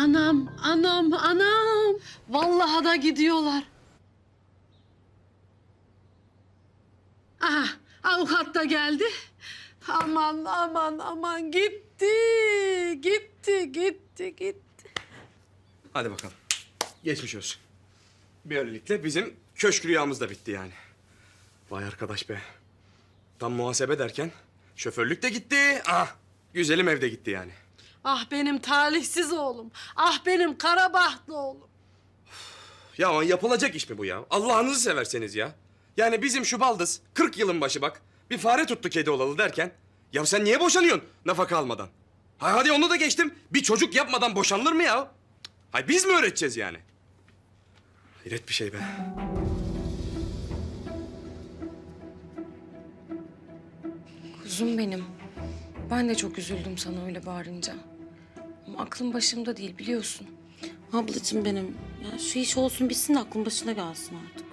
Anam, anam, anam. Vallahi da gidiyorlar. Aha, avukat da geldi. Aman, aman, aman gitti, gitti, gitti, gitti. Hadi bakalım. Geçmiş olsun. Böylelikle bizim köşk rüyamız da bitti yani. Vay arkadaş be. Tam muhasebe derken şoförlük de gitti. Ah güzelim evde gitti yani. Ah benim talihsiz oğlum. Ah benim kara bahtlı oğlum. Ya ama yapılacak iş mi bu ya? Allah'ınızı severseniz ya. Yani bizim şu baldız 40 yılın başı bak. Bir fare tuttu kedi olalı derken. Ya sen niye boşanıyorsun nafaka almadan? Ha, hadi onu da geçtim. Bir çocuk yapmadan boşanılır mı ya? Hay biz mi öğreteceğiz yani? Hayret bir şey be. Kuzum benim. Ben de çok üzüldüm sana öyle bağırınca. Ama aklım başımda değil biliyorsun. Ablacığım benim. Ya şu iş olsun bitsin de aklın başına gelsin artık.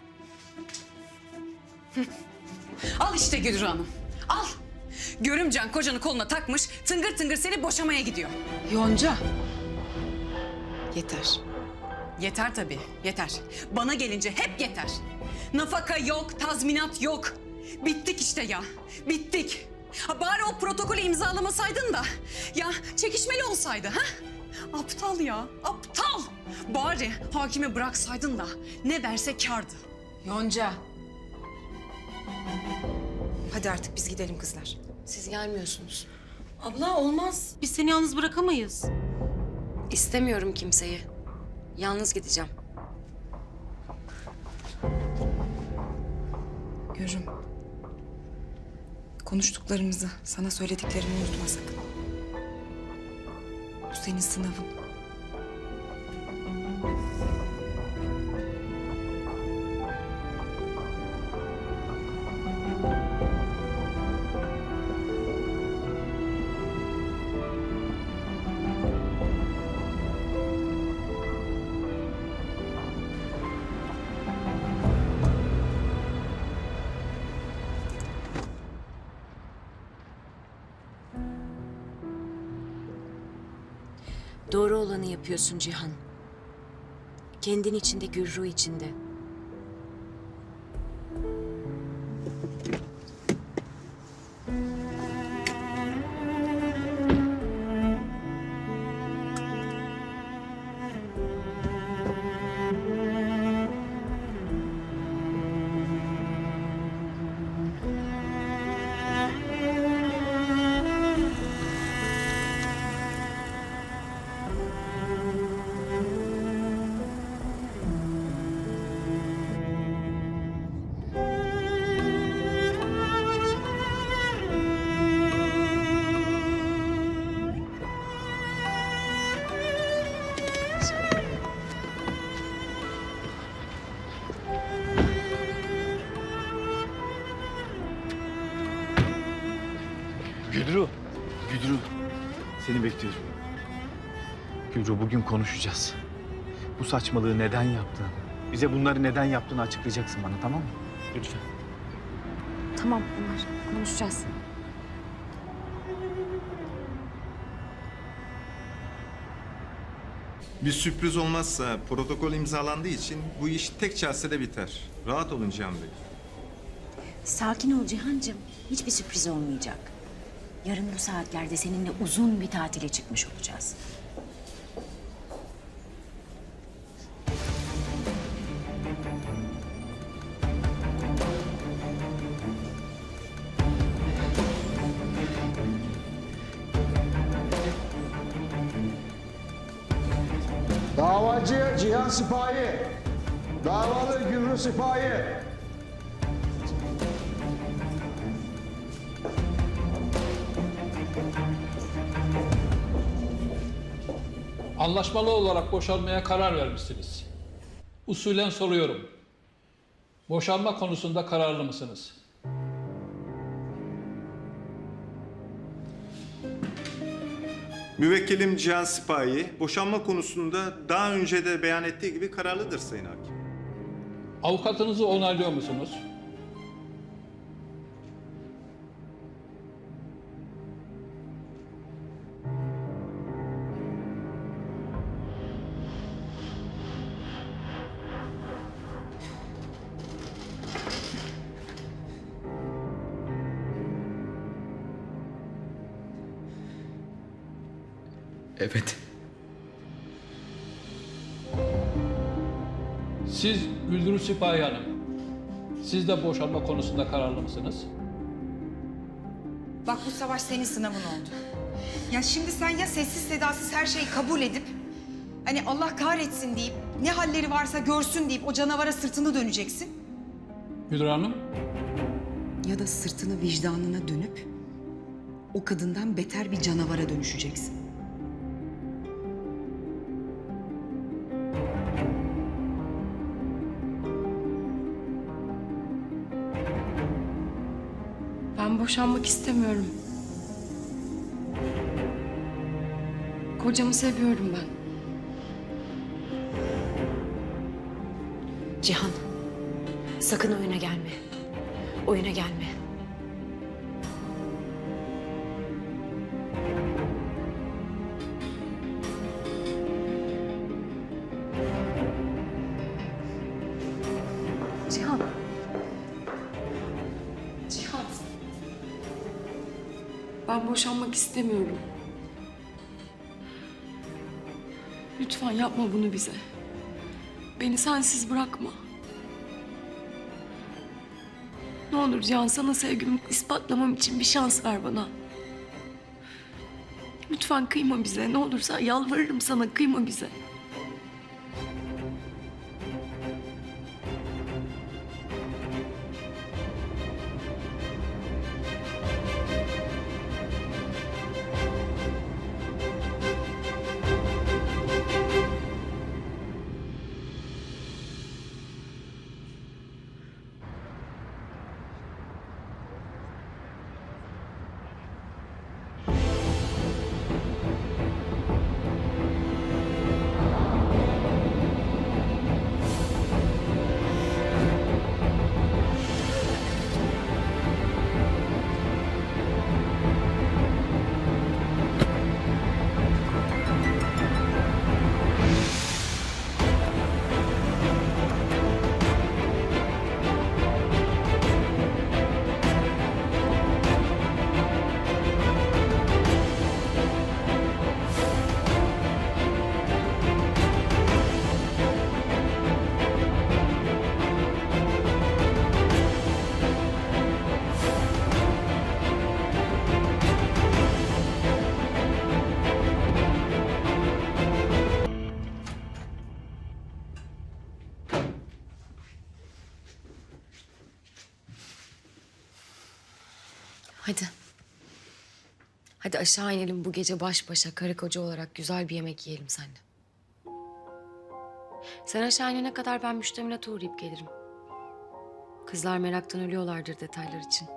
Al işte Güdür Hanım. Al. Görümcen kocanı koluna takmış, tıngır tıngır seni boşamaya gidiyor. Yonca. Yeter. Yeter tabii, yeter. Bana gelince hep yeter. Nafaka yok, tazminat yok. Bittik işte ya, bittik. Ha bari o protokolü imzalamasaydın da ya çekişmeli olsaydı ha? Aptal ya, aptal. Bari hakime bıraksaydın da ne verse kârdı. Yonca. Hadi artık biz gidelim kızlar. Siz gelmiyorsunuz. Abla olmaz. Biz seni yalnız bırakamayız. İstemiyorum kimseyi. Yalnız gideceğim. Görüm. Konuştuklarımızı, sana söylediklerimi unutma sakın. Bu senin sınavın. Doğru olanı yapıyorsun Cihan. Kendin içinde, Gürru içinde. Seni bekliyorum. Güdru bugün konuşacağız. Bu saçmalığı neden yaptığını, bize bunları neden yaptığını açıklayacaksın bana tamam mı? Lütfen. Tamam Ömer. Konuşacağız. Bir sürpriz olmazsa protokol imzalandığı için bu iş tek celsede biter. Rahat olun Cihan Bey. Sakin ol Cihancığım. Hiçbir sürpriz olmayacak. Yarın bu saatlerde seninle uzun bir tatile çıkmış olacağız. Davacı Cihan Sipahi. Davalı Gümrü Sipahi. Anlaşmalı olarak boşanmaya karar vermişsiniz. Usulen soruyorum. Boşanma konusunda kararlı mısınız? Müvekkilim Cihan Sipahi boşanma konusunda daha önce de beyan ettiği gibi kararlıdır Sayın Hakim. Avukatınızı onaylıyor musunuz? Evet. Siz Güldürü Sipahi Hanım, siz de boşanma konusunda kararlı mısınız? Bak bu savaş senin sınavın oldu. Ya şimdi sen ya sessiz sedasız her şeyi kabul edip... ...hani Allah kahretsin deyip, ne halleri varsa görsün deyip o canavara sırtını döneceksin. Güldür Hanım, Ya da sırtını vicdanına dönüp o kadından beter bir canavara dönüşeceksin. Boşanmak istemiyorum. Kocamı seviyorum ben. Cihan, sakın oyuna gelme. Oyuna gelme. Ben boşanmak istemiyorum. Lütfen yapma bunu bize. Beni sensiz bırakma. Ne olur Cihan sana sevgimi ispatlamam için bir şans ver bana. Lütfen kıyma bize. Ne olursa yalvarırım sana kıyma bize. Hadi. Hadi aşağı inelim bu gece baş başa karı koca olarak güzel bir yemek yiyelim seninle. Sen aşağı inene kadar ben müştemilata uğrayıp gelirim. Kızlar meraktan ölüyorlardır detaylar için.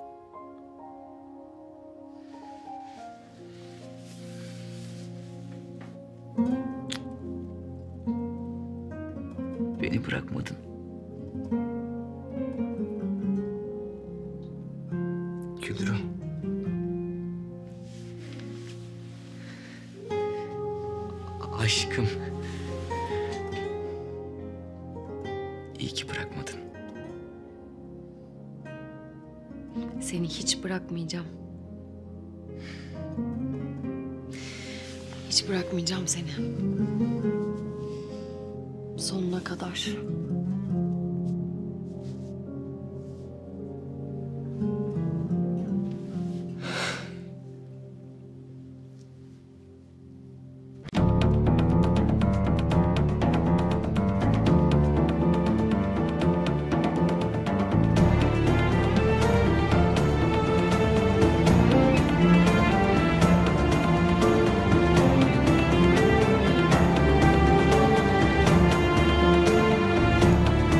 Aşkım. İyi ki bırakmadın. Seni hiç bırakmayacağım. Hiç bırakmayacağım seni. Sonuna kadar.